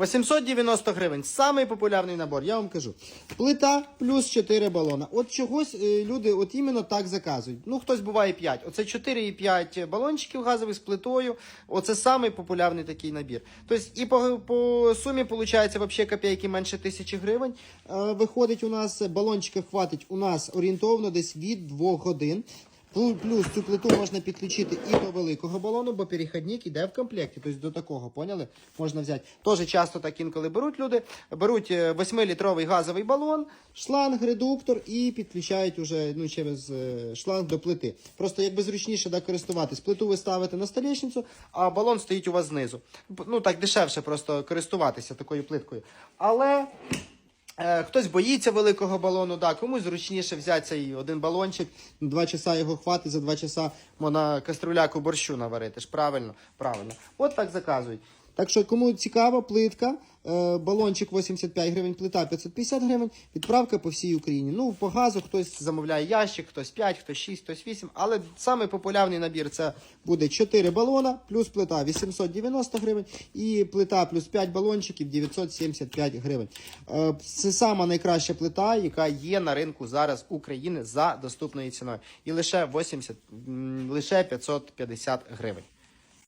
890 гривень. Самий популярний набор, я вам кажу. Плита плюс 4 балона. От чогось е, люди от іменно так заказують. Ну, хтось буває 5. Оце 4 і 5 балончиків газових з плитою. Оце самий популярний такий набір. Тобто, і по, по сумі виходить взагалі копійки менше тисячі гривень. Е, виходить, у нас балончиків хватить у нас орієнтовно десь від 2 годин. Плю- Плюс цю плиту можна підключити і до великого балону, бо перехідник іде в комплекті. Тобто до такого, поняли? Можна взяти. Теж часто так інколи беруть люди. Беруть 8-літровий газовий балон, шланг, редуктор і підключають уже ну, через е, шланг до плити. Просто якби зручніше да, користуватись. Плиту ви ставите на столішницю, а балон стоїть у вас знизу. Ну так дешевше просто користуватися такою плиткою. Але. Е, Хтось боїться великого балону, да, комусь зручніше взяти цей один балончик, два часа його хватить, за два часа можна каструляку борщу наварити. Ж правильно, правильно. От так заказують. Так що, кому цікава плитка, е, балончик 85 гривень, плита 550 гривень, відправка по всій Україні. Ну, по газу хтось замовляє ящик, хтось 5, хтось 6, хтось 8. Але самий популярний набір це буде 4 балона, плюс плита 890 гривень і плита плюс 5 балончиків 975 гривень. Е, Це сама найкраща плита, яка є на ринку зараз України за доступною ціною. І лише 80, м, лише 550 гривень.